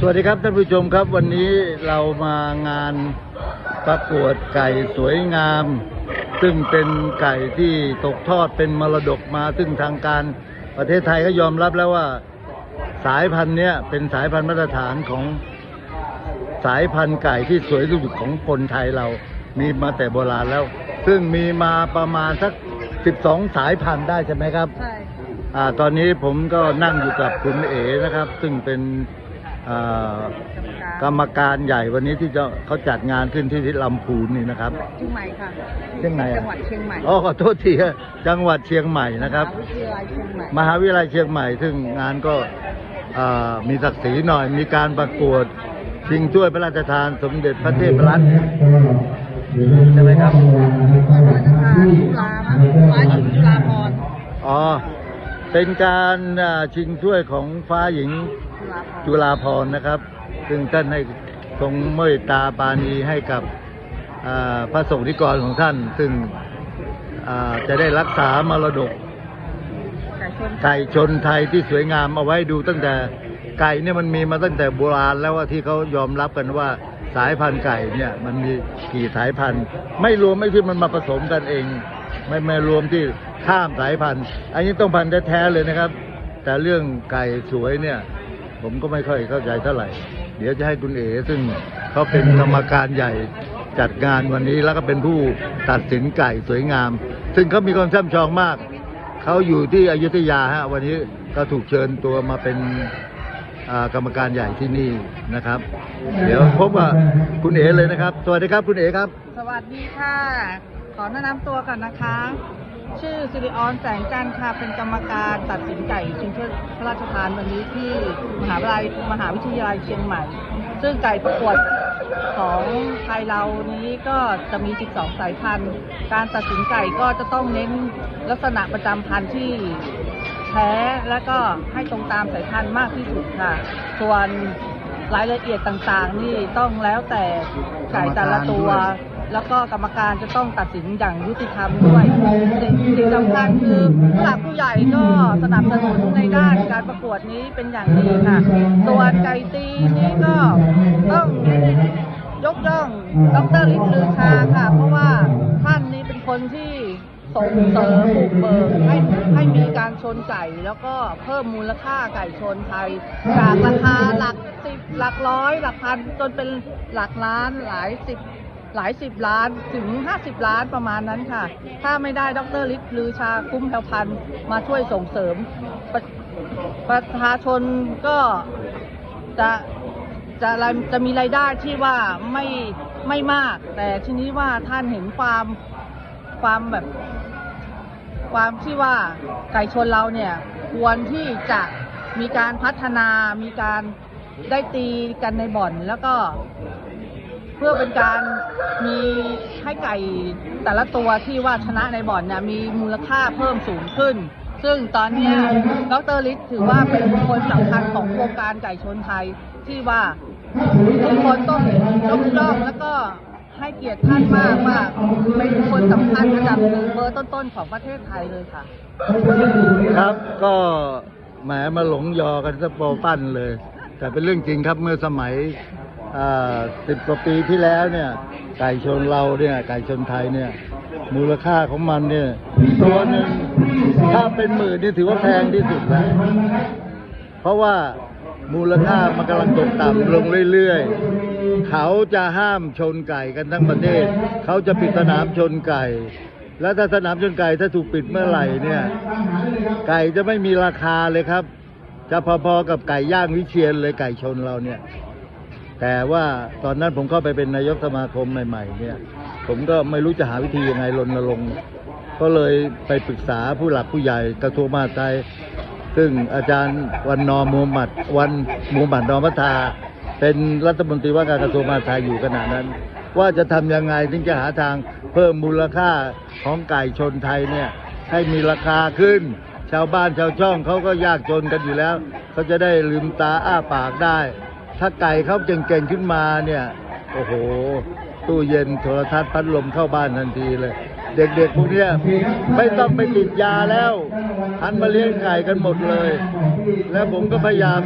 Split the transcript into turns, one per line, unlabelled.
สวัสดีครับท่านผู้ชมครับวันนี้เรามางานประกวดไก่สวยงาม ซึ่งเป็นไก่ที่ตกทอดเป็นมรดกมา ซึ่งทางการประเทศไทยก็ยอมรับแล้วว่าสายพันธุ์เนี้ยเป็นสายพันธุ์มาตรฐานของสายพันธุ์ไก่ที่สวยที่สุดของคนไทยเรามีมาแต่โบราณแล้ว ซึ่งมีมาประมาณสัก 12 สายพันธุ์ได้ใช่ไหมครับ
ใช่
อ่าตอนนี้ผมก็นั่งอยู่กับคุณเอ๋นะครับ ซึ่งเป็นอ่า ก
รรมการ
กรรมการใหญ่วันนี้ที่จะเขาจัดงานขึ้นที่ที่ลำพูนนี่นะครับ
เชียงใหม่ค่ะ
เชียงไหนอะ
จังหวัดเชียงใหม่
อ๋อขอโทษทีครับจังหวัดเชียงใหม่นะครับ
มหาวิทยาลัยเชียงใหม่
มหาวิทยาลัยเชียงใหม่ซึ่งงานก็อ่ามีศักดิ์ศรีหน่อย มีการประกวดชิงถ้วยพระราชทานสมเด็จพระเทพรัตน์ใช่ไหมครับ
พระราชทานจุฬาฟ้าหญิงจุฬาภรณ์
อ๋อเป็นการอ่าชิงถ้วยของฟ้าหญิง
จุฬาภรณ์
จุฬาพรณ์นะครับ ซึ่งท่านให้ทรงเมตตาปราณีให้กับอ่าพระสงฆ์นิกรของท่าน ซึ่งอ่าจะได้รักษามรดก
ไก่ชน
ไก่ชนไทยที่สวยงามเอาไว้ดูตั้งแต่ไก่เนี่ยมันมีมาตั้งแต่โบราณแล้วว่าที่เขายอมรับกันว่าสายพันธุ์ไก่เนี่ยมันมีกี่สายพันธุ์ ไม่รวมไม่ที่มันมาผสมกันเอง ไม่ไม่รวมที่ข้ามสายพันธุ์ อันนี้ต้องพันธุ์แท้ๆเลยนะครับ แต่เรื่องไก่สวยเนี่ย ผมก็ไม่ค่อยเข้าใจเท่าไหร่ เดี๋ยวจะให้คุณเอ๋ซึ่งเขาเป็นกรรมการใหญ่จัดงานวันนี้แล้วก็เป็นผู้ตัดสินไก่สวยงาม ซึ่งเขามีความช่ำชองมาก เขาอยู่ที่อยุธยาฮะวันนี้ก็ถูกเชิญตัวมาเป็นอ่ากรรมการใหญ่ที่นี่นะครับ เดี๋ยวพบว่าคุณเอ๋เลยนะครับ สวัสดีครับคุณเอ๋ครับ
สวัสดีค่ะ ขอแนะนำตัวก่อนนะคะ ชื่อสิริออนแสงจันทร์ค่ะ เป็นกรรมการตัดสินไก่ชิงถ้วยพระราชทานวันนี้ที่มหาวิทยาลัยมหาวิทยาลัยเชียงใหม่ ซึ่งไก่ประกวดของไทยเรานี้ก็จะมี 12 สายพันธุ์ การตัดสินไก่ก็จะต้องเน้นลักษณะประจำพันธุ์ที่แท้และก็ให้ตรงตามสายพันธุ์มากที่สุดค่ะ ส่วนรายละเอียดต่างๆ นี่ต้องแล้วแต่ไก่แต่ละตัว แล้วก็กรรมการจะต้องตัดสินอย่างยุติธรรมด้วยสิ่งสิ่งสำคัญคือผู้หลักผู้ใหญ่ก็สนับสนุนในด้านการประกวดนี้เป็นอย่างดีค่ะส่วนไก่ตีนี้ก็ต้องยกย่องดรลิศลือชาค่ะ เพราะว่าท่านนี้เป็นคนที่ส่งเสริมปลูกเบิกให้ให้มีการชนไก่ แล้วก็เพิ่มมูลค่าไก่ชนไทย จากราคาหลักสิบหลักร้อย หลักพัน จนเป็นหลักล้านหลายสิบ หลายสิบล้านถึง 50 ล้านประมาณนั้นค่ะ ถ้าไม่ได้ดรฤทธิ์ลือชาคุ้มแถวพันมาช่วยส่งเสริม ประประชาชนก็จะจะรายจะมีรายได้ที่ว่าไม่ไม่มาก แต่ทีนี้ว่าท่านเห็นความความแบบ ความที่ว่าไก่ชนเราเนี่ยควรที่จะมีการพัฒนามีการได้ตีกันในบ่อนแล้วก็ เพื่อเป็นการมีให้ไก่แต่ละตัวที่ว่าชนะในบ่อนเนี่ยมีมูลค่าเพิ่มสูงขึ้น ซึ่งตอนนี้ดรลิศถือว่าเป็นคคลสำคัญของโครงการไก่ชนไทยที่ว่าทุกคนต้องยกย่องแล้วก็ให้เกียรติท่านมากว่าเป็นคนสำคัญระดับหนึ่งเบอร์ต้นๆของประเทศไทยเลยค่ะ
ครับก็แหมมาหลงยอกันซะโปปั้นเลย แต่เป็นเรื่องจริงครับเมื่อสมัย สิบกว่าปีที่แล้วเนี่ยไก่ชนเราเนี่ยไก่ชนไทยเนี่ยมูลค่าของมันเนี่ยตัวหนึ่งถ้าเป็นหมื่นนี่ถือว่าแพงที่สุดแล้วเพราะว่ามูลค่ามันกำลังตกต่ำลงเรื่อยๆ เขาจะห้ามชนไก่กันทั้งประเทศ เขาจะปิดสนามชนไก่ แล้วถ้าสนามชนไก่ถ้าถูกปิดเมื่อไหร่เนี่ย ไก่จะไม่มีราคาเลยครับ จะพอๆกับไก่ย่างวิเชียนเลยไก่ชนเราเนี่ย แต่ว่าตอนนั้นผมเข้าไปเป็นนายกสมาคมใหม่ๆเนี่ยผมก็ไม่รู้จะหาวิธียังไงรณรงค์ก็เลยไปปรึกษาผู้หลักผู้ใหญ่กระทรวงมหาดไทยซึ่งอาจารย์วันนอมูฮัมหมัดวันมูฮัมหมัดนอมัทา เป็นรัฐมนตรีว่าการกระทรวงมหาดไทยอยู่ขณะนั้น ว่าจะทำยังไงถึงจะหาทางเพิ่มมูลค่าของไก่ชนไทยเนี่ยให้มีราคาขึ้น ชาวบ้านชาวช่องเขาก็ยากจนกันอยู่แล้วเขาจะได้ลืมตาอ้าปากได้ ถ้าไก่เขาเก่งๆขึ้นมาเนี่ย โอ้โห ตู้เย็นโทรทัศน์พัดลมเข้าบ้านทันทีเลย เด็กๆพวกเนี้ยไม่ต้องไปติดยาแล้วหันมาเลี้ยงไก่กันหมดเลย แล้วผมก็พยายาม